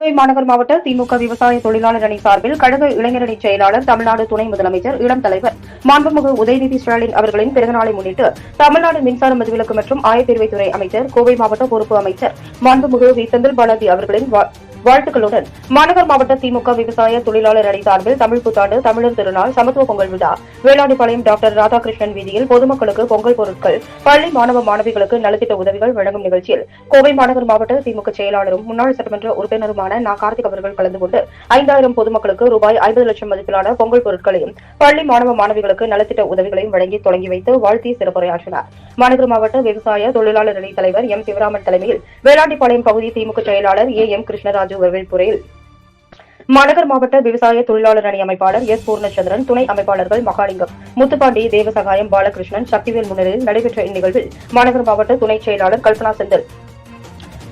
கோவை மாநகர் மாவட்ட திமுக விவசாய தொழிலாளர் அணி சார்பில் கழக இளைஞரணி செயலாளர் தமிழ்நாடு துணை முதலமைச்சர் இளம் தலைவர் மாண்புமிகு உதயநிதி ஸ்டாலின் அவர்களின் பிறந்தநாளை முன்னிட்டு தமிழ்நாடு மின்சார மதுவிலக்கு மற்றும் ஆயத்தேர்வைத்துறை அமைச்சர் கோவை மாவட்ட பொறுப்பு அமைச்சர் மாண்புமிகு வி. செந்தில் பாலாஜி அவர்களின் வாழ்த்துக்களுடன் மாநகர் மாவட்ட திமுக விவசாய தொழிலாளர் அணி சார்பில் தமிழ் புத்தாண்டு தமிழர் திருநாள் சமத்துவ பொங்கல் விழா. வேளாண்டிப்பாளையம் டாக்டர் ராதாகிருஷ்ணன் வீதியில் பொதுமக்களுக்கு பொங்கல் பொருட்கள் பள்ளி மாணவ மாணவிகளுக்கு நலத்திட்ட உதவிகள் வழங்கும் நிகழ்ச்சியில் கோவை மாநகர் மாவட்ட திமுக செயலாளரும் முன்னாள் சட்டமன்ற உறுப்பினருமான நா. கார்த்திக் அவர்கள் கலந்து கொண்டு ஐந்தாயிரம் பொதுமக்களுக்கு ரூபாய் ஐம்பது லட்சம் மதிப்பிலான பொங்கல் பொருட்களையும் பள்ளி மாணவ மாணவிகளுக்கு நலத்திட்ட உதவிகளையும் வழங்கி தொடங்கி வைத்து வாழ்த்தி சிறப்புரையாற்றினார். மாநகர் மாவட்ட விவசாய தொழிலாளர் அணி தலைவர் எம். சிவராமன் தலைமையில் வேளாண்டிப்பாளையம் பகுதி திமுக செயலாளர் ஏ. எம். கிருஷ்ணராஜ் வரவேற்புரையில் மாநகர் மாவட்ட விவசாய தொழிலாளர் அணி அமைப்பாளர் எஸ் பூர்ணச்சந்திரன் துணை அமைப்பாளர்கள் மகாலிங்கம் முத்துப்பாண்டி தேவசகாயம் பாலகிருஷ்ணன் சக்திவேல் முன்னிலையில் நடைபெற்ற இந்நிகழ்வில் மாநகர் மாவட்ட துணைச் செயலாளர் கல்பனா செந்தில்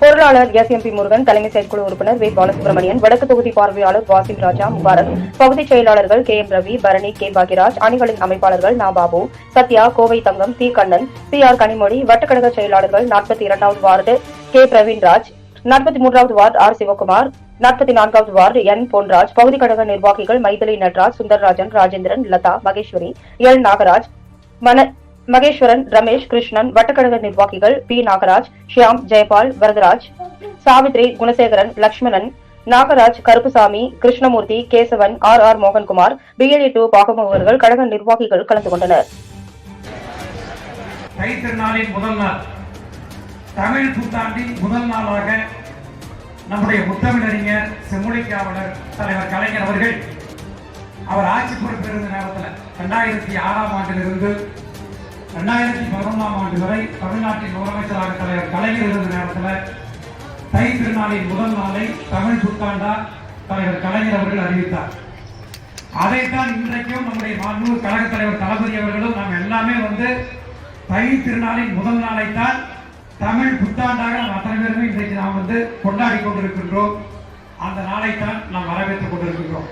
பொருளாளர் எஸ் எம் பி முருகன் தலைமை செயற்குழு உறுப்பினர் வே. பாலசுப்ரமணியன் வடக்கு தொகுதி பார்வையாளர் வாசிம் ராஜா முபாரக் பகுதிச் செயலாளர்கள் K. M. Ravi Bharani K. Bhagiraj அணிகளின் அமைப்பாளர்கள் நா. Babu Sathya Kovai Thangam C Kannan C. R. Kanimozhi வட்டக்கழக செயலாளர்கள் நாற்பத்தி இரண்டாவது வார்டு கே. பிரவீன்ராஜ் நாற்பத்தி மூன்றாவது வார்டு ஆர் சிவகுமார் நாற்பத்தி நான்காவது வார்டு என் பொன்ராஜ் பகுதி கழக நிர்வாகிகள் மைதிலி நட்ராஜ் சுந்தர்ராஜன் ராஜேந்திரன் லதா மகேஸ்வரி எல் நாகராஜ் மன மகேஸ்வரன் ரமேஷ் கிருஷ்ணன் வட்டக்கழக நிர்வாகிகள் P Nagaraj Shyam Jayapal Varadaraj Savitri Gunasekaran Lakshmanan Nagaraj Karuppusamy Krishnamoorthy Kesavan R R Mohankumar BLE two பாகமுகவர்கள் கழக நிர்வாகிகள் கலந்து கொண்டனர். முதல் நாள். தமிழ் புத்தாண்டின் முதல் நாளாக நம்முடைய முத்தமிழறிஞர் செம்மொழிக்காவலர் தலைவர் கலைஞர் அவர்கள் அவர் ஆட்சி பொறுப்பிருந்த நேரத்தில் ரெண்டாயிரத்தி ஆறாம் ஆண்டிலிருந்து ரெண்டாயிரத்தி பதினொன்றாம் ஆண்டு வரை தமிழ்நாட்டின் முதலமைச்சராக தலைவர் கலைஞர் இருந்த நேரத்தில் தை திருநாளின் முதல் நாளை தமிழ் புத்தாண்டா தலைவர் கலைஞர் அவர்கள் அறிவித்தார். அதைத்தான் இன்றைக்கும் நம்முடைய மாண்பு கழகத் தலைவர் தளபதி அவர்களும் நாம் எல்லாமே வந்து தை திருநாளின் முதல் நாளைத்தான் தமிழ் புத்தாண்டாக நாம் அத்தனை பேருமே இன்றைக்கு நாம் வந்து கொண்டாடி கொண்டிருக்கின்றோம். அந்த நாளைத்தான் நாம் வரவேற்றுக் கொண்டிருக்கின்றோம்.